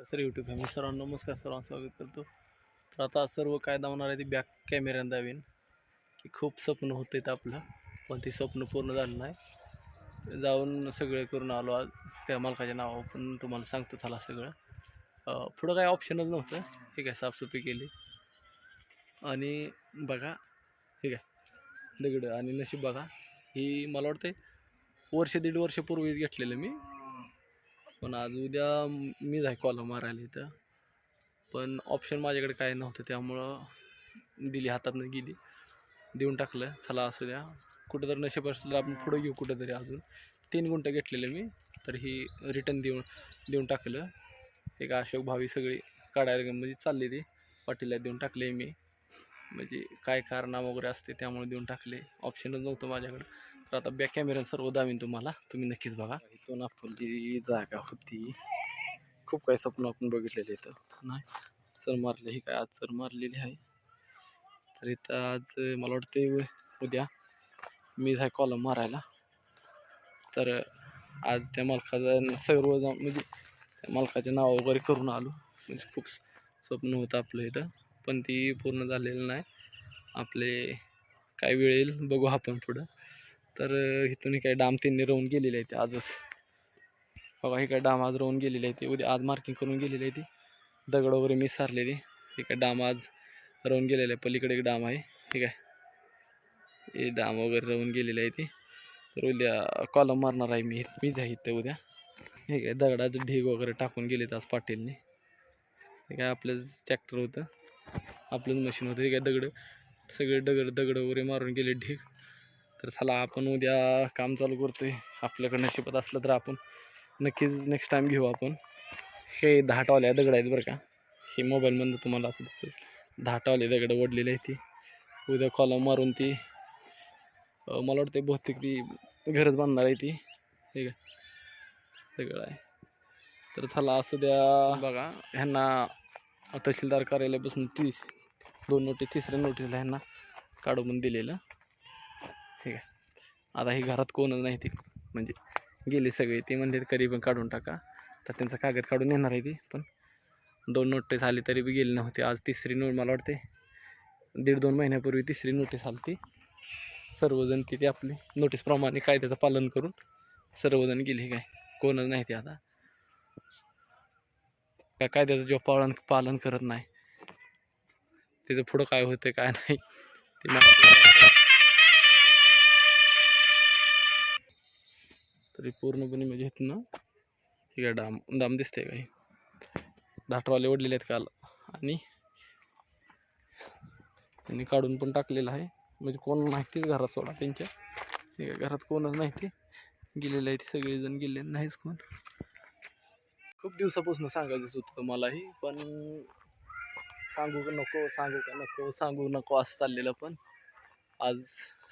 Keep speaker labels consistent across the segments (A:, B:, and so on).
A: Sir YouTube family सर्वांना नमस्कार सर्वांना स्वागत करतो. तर आता सर्व काय दावणार आहे ते बॅक कॅमेऱ्यानं दावीन. की खूप स्वप्न होतं आहेत आपलं पण ते स्वप्न पूर्ण झालं नाही. जाऊन सगळे करून आलो आज त्या मालकाच्या नावावर पण तुम्हाला सांगतो चला सगळं. पुढं काय ऑप्शनच नव्हतं. हे काय साफसफाई केली. आणि बघा ठीक आहे दगड आणि नशीब बघा. ही मला वाटते वर्ष दीड वर्षपूर्वीच घेतलेलं मी. पण आज उद्या मी मीच आहे कॉलम मारायला इथं. पण ऑप्शन माझ्याकडे काय नव्हतं त्यामुळं दिली हातातनं गेली. देऊन टाकलं चला असू द्या. कुठं तर नशीब असलं तर आपण पुढं घेऊ कुठं तरी अजून. तीन गुंठं घेतलेले मी तर ही रिटर्न देऊन देऊन टाकलं. एक अशोक भावी सगळी काढायला म्हणजे चालली ती. पाटीला देऊन टाकले मी. म्हणजे काय कारणाम वगैरे असते त्यामुळे देऊन टाकले. ऑप्शनच नव्हतं माझ्याकडं. तर आता बॅक कॅमेरा सर्व दावीन तुम्हाला. तुम्ही नक्कीच बघा. इथून आपण जी जागा होती खूप काही स्वप्न आपण बघितलेले इथं. नाही. सर मारले ही काय आज सर मारलेली आहे? तर इथं आज मला वाटते उद्या मी आहे कॉलम मारायला. तर आज त्या मालकाचा सर्व जाऊन म्हणजे त्या मालकाचे नाव वगैरे करून आलो. म्हणजे खूप स्वप्न होतं आपलं इथं. पण ती पूर्ण झालेलं नाही. आपले काय वेळ येईल बघू आपण पुढं. तर इथून काय डाम त्यांनी राहून गेलेली आहे ते आजच. बघा हे काय डाम आज राहून गेलेले आहे ते. उद्या आज मार्किंग करून गेलेली आहे ती. दगड वगैरे मी सारलेली. हे काय डाम आज राहून गेलेलं आहे. पलीकडे एक डाम आहे. ठीक आहे. हे डाम वगैरे राहून गेलेले आहे ते. तर उद्या कॉलम मारणार आहे मी. मीच आहे इथं उद्या. हे काय दगडाचं ढीग वगैरे टाकून गेलेत आज पाटीलने. हे काय आपलंच ट्रॅक्टर होतं. आपलंच मशीन होतं हे काय दगड सगळे दगड दगड वगैरे मारून गेले ढीग. तर चला आपण उद्या काम चालू करतोय. आपल्याकडं नशिबात असलं तर आपण नक्कीच नेक्स्ट टाईम घेऊ आपण. हे दहा टॉल्या दगड आहेत बरं का. हे मोबाईलमधनं तुम्हाला असं दिसेल. दहा टॉले दगड ओढलेले आहेत ती. उद्या कॉलम मारून ती मला वाटतं बहुतेक ती घरच बांधणार आहे ती. हे काय सगळं आहे. तर चला असू द्या. बघा. ह्यांना तहसीलदार कार्यालयापासून तीस. दोन नोटीस तिसऱ्या नोटीसला ह्यांना काढून दिलेलं. ठीक आहे. आता ही घरात कोणच नाही ती. म्हणजे गेले सगळे. ते म्हणले कधी पण काढून टाका. तर त्यांचा कागद काढून येणार आहे ती. पण दोन नोटीस आली तरी बी गेली नव्हती. आज तिसरी नोट मला वाटते दीड दोन महिन्यापूर्वी तिसरी नोटीस आली ती. सर्वजण तिथे आपली नोटीसप्रमाणे कायद्याचं पालन करून सर्वजण गेली. काय? कोणच नाही ते आता. काय कायद्याचं जो पालन पालन करत नाही. त्याचं पुढं काय होतं काय नाही. ते तरी पूर्णपणे म्हणजे इथनं हे काय डाम डाम दिसते काही. दाटवाले ओढलेले आहेत काल. आणि त्यांनी काढून पण टाकलेलं आहे. म्हणजे कोण माहितीच घरात सोडा त्यांच्या. काय घरात कोणच नाही ते. गेलेले आहेत सगळेजण गेले. नाहीच कोण. खूप दिवसापासून सांगायचंच होतं तुम्हालाही पण सांगू का नको सांगू का नको सांगू नको असं चाललेलं पण. आज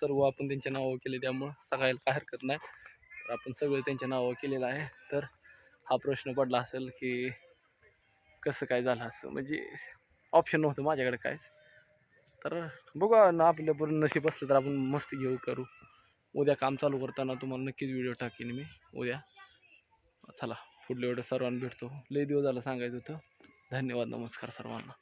A: सर्व आपण त्यांच्या नावावर केले त्यामुळं सांगायला काय हरकत नाही. तर आपण सगळं त्यांच्या नावावर केलेलं आहे. तर हा प्रश्न पडला असेल की कसं काय झालं असं. म्हणजे ऑप्शन नव्हतं माझ्याकडे कायच तर बघा ना आपल्या पूर्ण नशीब असलं तर आपण मस्ती घेऊ करू. उद्या काम चालू करताना तुम्हाला नक्कीच व्हिडिओ टाकेन मी. उद्या. चला पुढल्या वेळेस सर्वांना भेटतो. लई दिवस झालं सांगायचं होतं. धन्यवाद नमस्कार सर्वांना.